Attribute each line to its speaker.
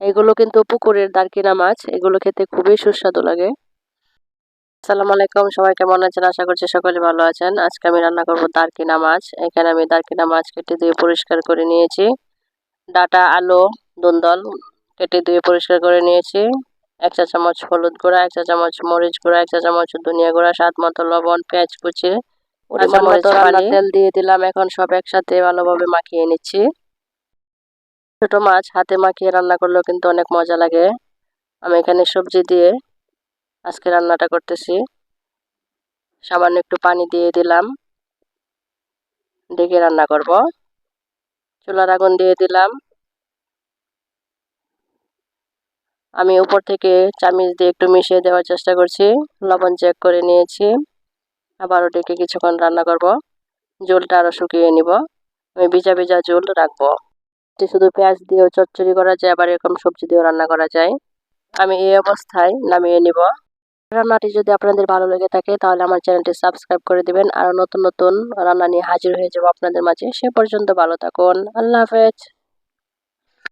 Speaker 1: এগুলো কিন্তু পুকুরের দারকিনা মাছ। এগুলো খেতে খুবই সুস্বাদু লাগে। আসসালামু আলাইকুম সবাই কেমন আছেন? আশা করছি সকলে ভালো আছেন। আজকে আমি রান্না করব দারকিনা মাছ। এখানে আমি দারকিনা মাছ কেটে দিয়ে পরিষ্কার করে নিয়েছি। ডাটা আলু দুন্দল কেটে দিয়ে পরিষ্কার করে নিয়েছি। এক চা চামচ হলুদ গুঁড়া এক চা চামচ মরিচ গুঁড়া এক চা চামচ ধনিয়া গুঁড়া স্বাদ মতো লবণ পেঁয়াজ কুচি তেল দিয়ে দিলাম। এখন সব একসাথে ভালোভাবে মাখিয়ে নিচ্ছি। ছোট মাছ হাতে মাখিয়ে রান্না করলেও কিন্তু অনেক মজা লাগে। আমি এখানে সবজি দিয়ে আজকে রান্নাটা করতেছি। সামান্য একটু পানি দিয়ে দিলাম। ডেকে রান্না করব। চুলার আগুন দিয়ে দিলাম। আমি উপর থেকে চামিচ দিয়ে একটু মিশিয়ে দেওয়ার চেষ্টা করছি। লবণ চেক করে নিয়েছি। আবারও ডেকে কিছুক্ষণ রান্না করব। জলটা আরও শুকিয়ে নিব। আমি ভিজা ভিজা জল রাখব। শুধু পেঁয়াজ দিয়েও চচ্চড়ি করা যায়, আবার এরকম সবজি দিয়েও রান্না করা যায়। আমি এই অবস্থায় নামিয়ে নিব। রান্নাটি যদি আপনাদের ভালো লেগে থাকে, তাহলে আমার চ্যানেলটি সাবস্ক্রাইব করে দিবেন। আর নতুন নতুন রান্না নিয়ে হাজির হয়ে যাব আপনাদের মাঝে। সে পর্যন্ত ভালো থাকুন। আল্লাহ হাফেজ।